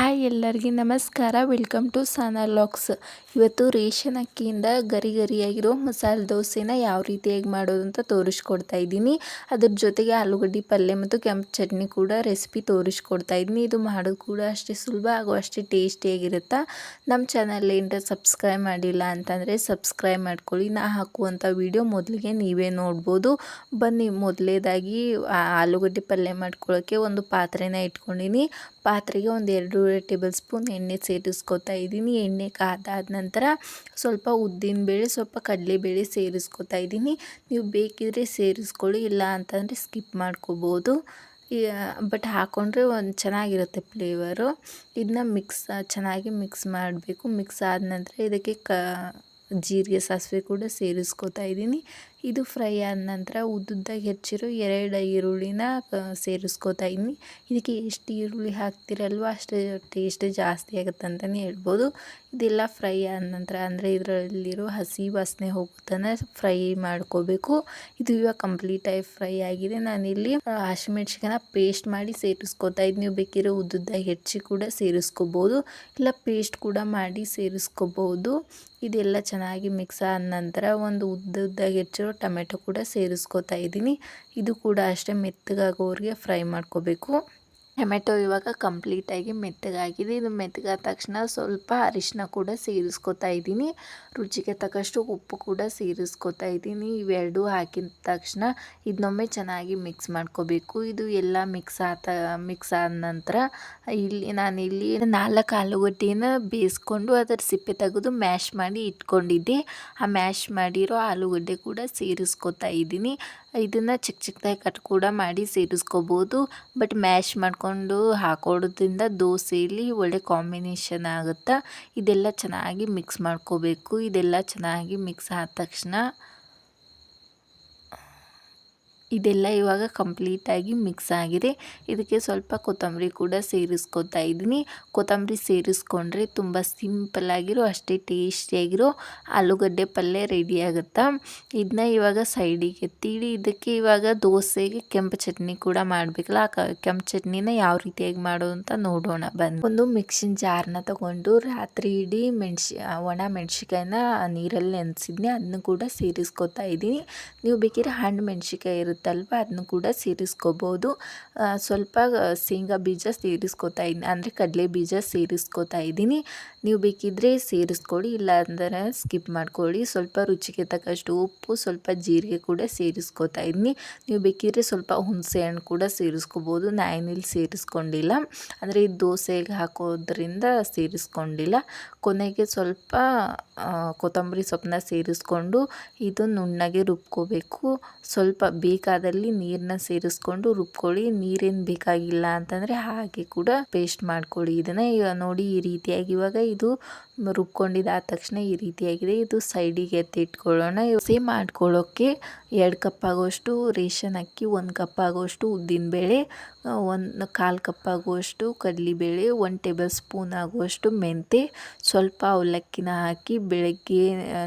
Hi ಎಲ್ಲರಿಗೆ ನಮಸ್ಕಾರ. Welcome to Sana ಇವತ್ತು ರೇಷನ್ ಅಕ್ಕಿಯಿಂದ ಗರಿ ಗರಿಯಾಗಿರೋ ಮಸಾಲೆ ದೋಸೆನ ಯಾವ ರೀತಿಯಾಗಿ ಮಾಡೋದು ಅಂತ ತೋರಿಸ್ಕೊಡ್ತಾ ಇದ್ದೀನಿ. ಅದ್ರ ಜೊತೆಗೆ ಆಲೂಗಡ್ಡೆ ಪಲ್ಯ ಮತ್ತು ಕೆಂಪು ಚಟ್ನಿ ಕೂಡ ರೆಸಿಪಿ ತೋರಿಸ್ಕೊಡ್ತಾ ಇದ್ದೀನಿ. ಇದು ಮಾಡೋದು ಕೂಡ ಅಷ್ಟೇ ಸುಲಭ ಹಾಗೂ ಅಷ್ಟೇ ಟೇಸ್ಟಿಯಾಗಿರುತ್ತೆ ನಮ್ಮ ಚಾನಲ್ ಏನರ ಸಬ್ಸ್ಕ್ರೈಬ್ ಮಾಡಿಲ್ಲ ಅಂತಂದರೆ ಸಬ್ಸ್ಕ್ರೈಬ್ ಮಾಡ್ಕೊಳ್ಳಿ. ನಾ ಹಾಕುವಂಥ ವಿಡಿಯೋ ಮೊದಲಿಗೆ ನೀವೇ ನೋಡ್ಬೋದು. ಬನ್ನಿ, ಮೊದಲೇದಾಗಿ ಆಲೂಗಡ್ಡೆ ಪಲ್ಯ ಮಾಡ್ಕೊಳ್ಳೋಕ್ಕೆ ಒಂದು ಪಾತ್ರೆನ ಇಟ್ಕೊಂಡಿನಿ. ಪಾತ್ರೆಗೆ ಒಂದು ಎರಡು ಟೇಬಲ್ ಸ್ಪೂನ್ ಎಣ್ಣೆ ಸೇರಿಸ್ಕೊತಾ ಇದ್ದೀನಿ. ಎಣ್ಣೆ ಕಾದಾದ ನಂತರ ಸ್ವಲ್ಪ ಉದ್ದಿನಬೇಳೆ ಸ್ವಲ್ಪ ಕಡಲೆಬೇಳೆ ಸೇರಿಸ್ಕೊತಾ ಇದ್ದೀನಿ. ನೀವು ಬೇಕಿದ್ರೆ ಸೇರಿಸ್ಕೊಳ್ಳಿ, ಇಲ್ಲ ಅಂತಂದರೆ ಸ್ಕಿಪ್ ಮಾಡ್ಕೋಬೋದು. ಬಟ್ ಹಾಕೊಂಡ್ರೆ ಒಂದು ಚೆನ್ನಾಗಿರುತ್ತೆ ಫ್ಲೇವರು. ಇದನ್ನ ಮಿಕ್ಸ್, ಚೆನ್ನಾಗಿ ಮಿಕ್ಸ್ ಮಾಡಬೇಕು. ಮಿಕ್ಸ್ ಆದ ನಂತರ ಇದಕ್ಕೆ ಕ, ಜೀರಿಗೆ, ಸಾಸಿವೆ ಕೂಡ ಸೇರಿಸ್ಕೊತಾ ಇದ್ದೀನಿ. ಇದು ಫ್ರೈ ಆದ ನಂತರ ಉದ್ದುದ್ದಾಗಿ ಹೆಚ್ಚಿರೋ ಎರಡು ಈರುಳ್ಳಿನ ಸೇರಿಸ್ಕೋತಾ ಇದ್ದೀನಿ ಇದಕ್ಕೆ ಎಷ್ಟು ಈರುಳ್ಳಿ ಹಾಕ್ತಿರಲ್ವ ಅಷ್ಟು ಟೇಸ್ಟ್ ಜಾಸ್ತಿ ಆಗುತ್ತೆ ಅಂತಲೇ ಹೇಳ್ಬೋದು. ಇದೆಲ್ಲ ಫ್ರೈ ಆದ ನಂತರ ಅಂದರೆ ಇದರಲ್ಲಿರೋ ಹಸಿ ವಾಸನೆ ಹೋಗುತ್ತಾನೆ ಫ್ರೈ ಮಾಡ್ಕೋಬೇಕು. ಇದು ಇವಾಗ ಕಂಪ್ಲೀಟಾಗಿ ಫ್ರೈ ಆಗಿದೆ. ನಾನಿಲ್ಲಿ ಹಸಿಮೆಣ್ಸಿನ ಪೇಸ್ಟ್ ಮಾಡಿ ಸೇರಿಸ್ಕೋತಾ ಇದ್ದೀನಿ ನೀವು ಬೇಕಿರೋ ಉದ್ದುದ್ದಾಗಿ ಹೆಚ್ಚಿ ಕೂಡ ಸೇರಿಸ್ಕೋಬೋದು. ಇಲ್ಲ, ಪೇಸ್ಟ್ ಕೂಡ ಮಾಡಿ ಸೇರಿಸ್ಕೋಬೋದು. ಇದೆಲ್ಲ ಚೆನ್ನಾಗಿ ಮಿಕ್ಸ್ ಆದ ನಂತರ ಒಂದು ಉದ್ದುದ್ದಾಗಿ ಹೆಚ್ಚಿರೋ ಟೊಮೆಟೊ ಕೂಡ ಸೇರಿಸ್ಕೊತಾ ಇದ್ದೀನಿ. ಇದು ಕೂಡ ಅಷ್ಟೇ ಮೆತ್ತಗಾಗೋವರೆಗೆ ಫ್ರೈ ಮಾಡ್ಕೋಬೇಕು. ಟೊಮೆಟೊ ಇವಾಗ ಕಂಪ್ಲೀಟಾಗಿ ಮೆತ್ತಗಾಗಿದೆ. ಇದು ಮೆತ್ತಗಾದ ತಕ್ಷಣ ಸ್ವಲ್ಪ ಅರಿಶಿನ ಕೂಡ ಸೇರಿಸ್ಕೊತಾ ಇದ್ದೀನಿ. ರುಚಿಗೆ ತಕ್ಕಷ್ಟು ಉಪ್ಪು ಕೂಡ ಸೇರಿಸ್ಕೊತಾ ಇದ್ದೀನಿ. ಇವೆರಡೂ ಹಾಕಿದ ತಕ್ಷಣ ಇದನ್ನೊಮ್ಮೆ ಚೆನ್ನಾಗಿ ಮಿಕ್ಸ್ ಮಾಡ್ಕೋಬೇಕು. ಇದು ಎಲ್ಲ ಮಿಕ್ಸ್ ಆತ, ಮಿಕ್ಸ್ ಆದ ನಂತರ ಇಲ್ಲಿ ನಾನಿಲ್ಲಿ ನಾಲ್ಕು ಆಲೂಗಡ್ಡೆನ ಬೇಯಿಸ್ಕೊಂಡು ಅದರ ಸಿಪ್ಪೆ ತೆಗೆದು ಮ್ಯಾಶ್ ಮಾಡಿ ಇಟ್ಕೊಂಡಿದ್ದೆ. ಆ ಮ್ಯಾಶ್ ಮಾಡಿರೋ ಆಲೂಗಡ್ಡೆ ಕೂಡ ಸೇರಿಸ್ಕೊತಾ ಇದ್ದೀನಿ. ಇದನ್ನು ಚಿಕ್ಕ ಚಿಕ್ಕದಾಗಿ ಕಟ್ ಕೂಡ ಮಾಡಿ ಸೇರಿಸ್ಕೋಬೋದು. ಬಟ್ ಮ್ಯಾಶ್ ಮಾಡಿಕೊಂಡು ಹಾಕೋದ್ರಿಂದ ದೋಸೆಯಲ್ಲಿ ಒಳ್ಳೆ ಕಾಂಬಿನೇಷನ್ ಆಗುತ್ತೆ? ಇದೆಲ್ಲ ಚೆನ್ನಾಗಿ ಮಿಕ್ಸ್ ಮಾಡ್ಕೋಬೇಕು. ಇದೆಲ್ಲ ಚೆನ್ನಾಗಿ ಮಿಕ್ಸ್ ಆದ ತಕ್ಷಣ ಇದೆಲ್ಲ ಇವಾಗ ಕಂಪ್ಲೀಟಾಗಿ ಮಿಕ್ಸ್ ಆಗಿದೆ. ಇದಕ್ಕೆ ಸ್ವಲ್ಪ ಕೊತ್ತಂಬರಿ ಕೂಡ ಸೇರಿಸ್ಕೊತಾ ಇದ್ದೀನಿ. ಕೊತ್ತಂಬರಿ ಸೇರಿಸ್ಕೊಂಡ್ರೆ ತುಂಬ ಸಿಂಪಲ್ಲಾಗಿರೋ ಅಷ್ಟೇ ಟೇಸ್ಟಿಯಾಗಿರೋ ಆಲೂಗಡ್ಡೆ ಪಲ್ಯ ರೆಡಿ ಆಗುತ್ತಾ? ಇದನ್ನ ಇವಾಗ ಸೈಡಿಗೆ ಎತ್ತಿಡಿ. ಇದಕ್ಕೆ ಇವಾಗ ದೋಸೆಗೆ ಕೆಂಪು ಚಟ್ನಿ ಕೂಡ ಮಾಡಬೇಕಲ್ಲ? ಆ ಕೆಂಪು ಚಟ್ನಿನ ಯಾವ ರೀತಿಯಾಗಿ ಮಾಡೋದು ಅಂತ ನೋಡೋಣ. ಬಂದು ಒಂದು ಮಿಕ್ಸಿನ ಜಾರ್ನ ತಗೊಂಡು ರಾತ್ರಿ ಇಡೀ ಮೆಣ್ಸಿ ಒಣ ಮೆಣ್ಸಿಕಾಯಿನ ನೀರಲ್ಲಿ ನೆನೆಸಿದ್ನಿ. ಅದನ್ನು ಕೂಡ ಸೇರಿಸ್ಕೊತಾ ಇದ್ದೀನಿ. ನೀವು ಬೇಕಿದ್ರೆ ಹಣ್ಣು ಮೆಣ್ಸಿಕಾಯಿ ಇರುತ್ತೆ ಇರುತ್ತಲ್ವ? ಅದನ್ನು ಕೂಡ ಸೇರಿಸ್ಕೋಬೋದು. ಸ್ವಲ್ಪ ಶೇಂಗಾ ಬೀಜ ಸೇರಿಸ್ಕೋತಾ ಇದ್ದೀನಿ ಅಂದರೆ ಕಡಲೆ ಬೀಜ ಸೇರಿಸ್ಕೋತಾ ಇದ್ದೀನಿ. ನೀವು ಬೇಕಿದ್ದರೆ ಸೇರಿಸ್ಕೊಳ್ಳಿ ಇಲ್ಲ ಅಂದರೆ ಸ್ಕಿಪ್ ಮಾಡ್ಕೊಳ್ಳಿ. ಸ್ವಲ್ಪ ರುಚಿಗೆ ತಕ್ಕಷ್ಟು ಉಪ್ಪು, ಸ್ವಲ್ಪ ಜೀರಿಗೆ ಕೂಡ ಸೇರಿಸ್ಕೊತಾ ಇದ್ದೀನಿ ನೀವು ಬೇಕಿದ್ರೆ ಸ್ವಲ್ಪ ಹುಣಸೆ ಹಣ್ಣು ಕೂಡ ಸೇರಿಸ್ಕೋಬೋದು. ಇಲ್ಲಿ ಸೇರಿಸ್ಕೊಂಡಿಲ್ಲ. ಅಂದರೆ ಈ ದೋಸೆಗೆ ಹಾಕೋದ್ರಿಂದ ಸೇರಿಸ್ಕೊಂಡಿಲ್ಲ. ಕೊನೆಗೆ ಸ್ವಲ್ಪ ಕೊತ್ತಂಬರಿ ಸೊಪ್ಪನ್ನ ಸೇರಿಸ್ಕೊಂಡು ಇದು ನುಣ್ಣಗೆ ರುಬ್ಕೋಬೇಕು. ಸ್ವಲ್ಪ ಬೇಕಾದ ಬೇಕಾದಲ್ಲಿ ನೀರನ್ನ ಸೇರಿಸ್ಕೊಂಡು ರುಬ್ಕೊಳ್ಳಿ. ನೀರೇನು ಬೇಕಾಗಿಲ್ಲ ಅಂತಂದರೆ ಹಾಗೆ ಕೂಡ ಪೇಸ್ಟ್ ಮಾಡ್ಕೊಳ್ಳಿ. ಇದನ್ನು ನೋಡಿ ಈ ರೀತಿಯಾಗಿ ಇವಾಗ ಇದು ರುಬ್ಕೊಂಡಿದ್ದಾದ ತಕ್ಷಣ ಈ ರೀತಿಯಾಗಿದೆ. ಇದು ಸೈಡಿಗೆ ಎತ್ತಿ ಇಟ್ಕೊಳ್ಳೋಣ ಸೇಮ್ ಮಾಡ್ಕೊಳ್ಳೋಕ್ಕೆ ಎರಡು ಕಪ್ ಆಗೋಷ್ಟು ರೇಷನ್ ಅಕ್ಕಿ, ಒಂದು ಕಪ್ ಆಗೋಷ್ಟು ಉದ್ದಿನಬೇಳೆ ಒಂದು ಕಾಲು ಕಪ್ ಆಗುವಷ್ಟು ಕಡಲೆಬೇಳೆ ಒಂದು ಟೇಬಲ್ ಸ್ಪೂನ್ ಆಗುವಷ್ಟು ಮೆಂತೆ, ಸ್ವಲ್ಪ ಅವಲಕ್ಕಿನ ಹಾಕಿ ಬೆಳಗ್ಗೆ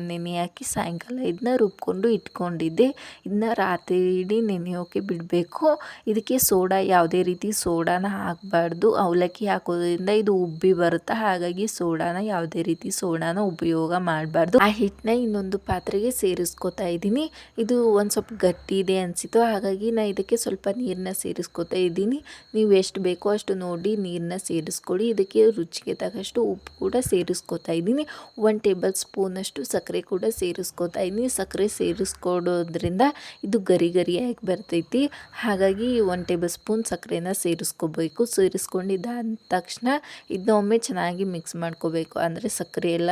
ನೆನೆ ಹಾಕಿ ಸಾಯಂಕಾಲ ಇದನ್ನ ರುಬ್ಕೊಂಡು ಇಟ್ಕೊಂಡಿದ್ದೆ. ಇದನ್ನ ರಾತ್ರಿ ಇಡೀ ನೆನೆಯೋಕೆ ಬಿಡಬೇಕು. ಇದಕ್ಕೆ ಸೋಡಾ, ಯಾವುದೇ ರೀತಿ ಸೋಡಾನ ಹಾಕಬಾರ್ದು. ಅವಲಕ್ಕಿ ಹಾಕೋದ್ರಿಂದ ಇದು ಉಬ್ಬಿ ಬರುತ್ತೆ? ಹಾಗಾಗಿ ಸೋಡಾನ ಯಾವುದೇ ರೀತಿ ಸೋಡಾನ ಉಪಯೋಗ ಮಾಡಬಾರ್ದು. ಆ ಹಿಟ್ಟನ್ನ ಇನ್ನೊಂದು ಪಾತ್ರೆಗೆ ಸೇರಿಸ್ಕೊತಾ ಇದ್ದೀನಿ. ಇದು ಒಂದು ಸ್ವಲ್ಪ ಗಟ್ಟಿ ಇದೆ ಅನಿಸಿತು ಹಾಗಾಗಿ ನಾನು ಇದಕ್ಕೆ ಸ್ವಲ್ಪ ನೀರನ್ನ ಸೇರಿಸ್ಕೊತಾ ಇದ್ದೀನಿ. ನೀವು ಎಷ್ಟು ಬೇಕೋ ಅಷ್ಟು ನೋಡಿ ನೀರನ್ನ ಸೇರಿಸ್ಕೊಳ್ಳಿ. ಇದಕ್ಕೆ ರುಚಿಗೆ ತಕ್ಕಷ್ಟು ಉಪ್ಪು ಕೂಡ ಸೇರಿಸ್ಕೊತಾ ಇದ್ದೀನಿ. ಒನ್ ಟೇಬಲ್ ಸ್ಪೂನಷ್ಟು ಸಕ್ಕರೆ ಕೂಡ ಸೇರಿಸ್ಕೊತಾ ಇದ್ದೀನಿ. ಸಕ್ಕರೆ ಸೇರಿಸ್ಕೊಡೋದ್ರಿಂದ ಇದು ಗರಿ ಗರಿಯಾಗಿ ಬರ್ತೈತಿ. ಹಾಗಾಗಿ ಒನ್ ಟೇಬಲ್ ಸ್ಪೂನ್ ಸಕ್ಕರೆನ ಸೇರಿಸ್ಕೋಬೇಕು. ಸೇರಿಸ್ಕೊಂಡಿದ್ದಾದ ತಕ್ಷಣ ಇದನ್ನ ಒಮ್ಮೆ ಚೆನ್ನಾಗಿ ಮಿಕ್ಸ್ ಮಾಡ್ಕೋಬೇಕು. ಅಂದರೆ ಸಕ್ಕರೆ ಎಲ್ಲ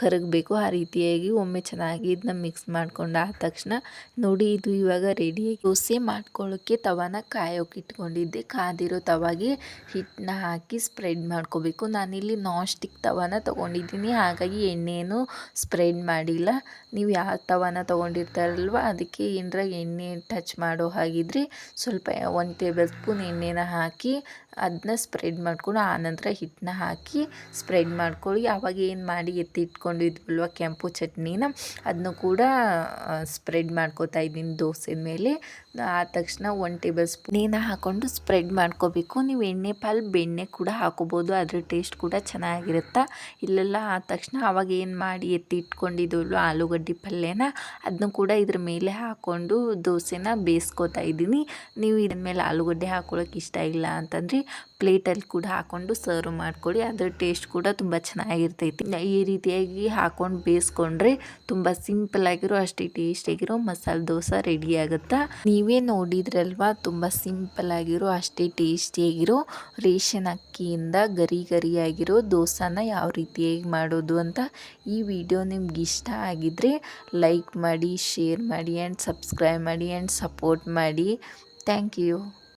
ಕರಗಬೇಕು. ಆ ರೀತಿಯಾಗಿ ಒಮ್ಮೆ ಚೆನ್ನಾಗಿ ಇದನ್ನ ಮಿಕ್ಸ್ ಮಾಡ್ಕೊಂಡು ಆದ ತಕ್ಷಣ ನೋಡಿ ಇದು ಇವಾಗ ರೆಡಿಯಾಗಿ ದೋಸೆ ಮಾಡ್ಕೊಳ್ಳೋಕ್ಕೆ ತವಾನ ಕಾಯೋಕೆ ಇಟ್ಕೊಂಡಿದ್ದೆ. ಕಾದಿರೋ ತವಾಗೆ ಹಿಟ್ಟನ್ನ ಹಾಕಿ ಸ್ಪ್ರೆಡ್ ಮಾಡ್ಕೋಬೇಕು. ನಾನಿಲ್ಲಿ ನಾನ್ ಸ್ಟಿಕ್ ತವಾನ ತೊಗೊಂಡಿದ್ದೀನಿ. ಹಾಗಾಗಿ ಎಣ್ಣೆಯನ್ನು ಸ್ಪ್ರೆಡ್ ಮಾಡಿಲ್ಲ. ನೀವು ಯಾವ ತವಾನ ತೊಗೊಂಡಿರ್ತಾರಲ್ವ ಅದಕ್ಕೆ ಏನರ ಎಣ್ಣೆ ಟಚ್ ಮಾಡೋ ಹಾಗಿದ್ರೆ ಸ್ವಲ್ಪ ಒಂದು ಟೇಬಲ್ ಸ್ಪೂನ್ ಎಣ್ಣೆನ ಹಾಕಿ ಅದನ್ನ ಸ್ಪ್ರೆಡ್ ಮಾಡ್ಕೊಂಡು ಆನಂತರ ಹಿಟ್ಟನ್ನ ಹಾಕಿ ಸ್ಪ್ರೆಡ್ ಮಾಡ್ಕೊಳ್ಳಿ. ಆವಾಗ ಏನು ಮಾಡಿ ಎತ್ತಿಟ್ಕೊಂಡಿದ್ವಲ್ವ, ಕೆಂಪು ಚಟ್ನಿನ ಅದನ್ನು ಕೂಡ ಸ್ಪ್ರೆಡ್ ಮಾಡ್ಕೋತಾ ಇದ್ದೀನಿ ದೋಸೆ ಮೇಲೆ. ಆದ ತಕ್ಷಣ ಒನ್ ಟೇಬಲ್ ಸ್ಪೂನ್ ನೀನ ಹಾಕ್ಕೊಂಡು ಸ್ಪ್ರೆಡ್ ಮಾಡ್ಕೋಬೇಕು. ನೀವು ಎಣ್ಣೆ ಪಾಲು, ಬೆಣ್ಣೆ ಕೂಡ ಹಾಕೋಬೋದು. ಅದ್ರ ಟೇಸ್ಟ್ ಕೂಡ ಚೆನ್ನಾಗಿರುತ್ತಾ? ಇಲ್ಲೆಲ್ಲ, ಆದ ತಕ್ಷಣ ಆವಾಗ ಏನು ಮಾಡಿ ಎತ್ತಿ ಇಟ್ಕೊಂಡಿದ್ವಲ್ವ ಆಲೂಗಡ್ಡೆ ಪಲ್ಯನ ಅದನ್ನು ಕೂಡ ಇದ್ರ ಮೇಲೆ ಹಾಕ್ಕೊಂಡು ದೋಸೆನ ಬೇಯಿಸ್ಕೋತಾ ಇದ್ದೀನಿ. ನೀವು ಇದ್ರ ಮೇಲೆ ಆಲೂಗಡ್ಡೆ ಹಾಕೊಳ್ಳೋಕೆ ಇಷ್ಟ ಇಲ್ಲ ಅಂತಂದರೆ, ಪ್ಲೇಟಲ್ಲಿ ಕೂಡ ಹಾಕ್ಕೊಂಡು ಸರ್ವ್ ಮಾಡ್ಕೊಳ್ಳಿ. ಅದರ ಟೇಸ್ಟ್ ಕೂಡ ತುಂಬ ಚೆನ್ನಾಗಿರ್ತೈತಿ. ಈ ರೀತಿಯಾಗಿ ಹಾಕೊಂಡು ಬೇಯಿಸ್ಕೊಂಡ್ರೆ ತುಂಬ ಸಿಂಪಲ್ ಆಗಿರೋ, ಅಷ್ಟೇ ಟೇಸ್ಟಿಯಾಗಿರೋ ಮಸಾಲೆ ದೋಸೆ ರೆಡಿ ಆಗುತ್ತಾ? ನೀವೇ ನೋಡಿದ್ರಲ್ವಾ, ತುಂಬ ಸಿಂಪಲ್ ಆಗಿರೋ, ಅಷ್ಟೇ ಟೇಸ್ಟಿಯಾಗಿರೋ ರೇಷನ್ ಅಕ್ಕಿಯಿಂದ ಗರಿ ಗರಿಯಾಗಿರೋ ದೋಸಾನ ಯಾವ ರೀತಿಯಾಗಿ ಮಾಡೋದು ಅಂತ ಈ ವಿಡಿಯೋ ನಿಮ್ಗೆ ಇಷ್ಟ ಆಗಿದ್ರೆ ಲೈಕ್ ಮಾಡಿ ಶೇರ್ ಮಾಡಿ ಆ್ಯಂಡ್ ಸಬ್ಸ್ಕ್ರೈಬ್ ಮಾಡಿ ಆ್ಯಂಡ್ ಸಪೋರ್ಟ್ ಮಾಡಿ. Thank you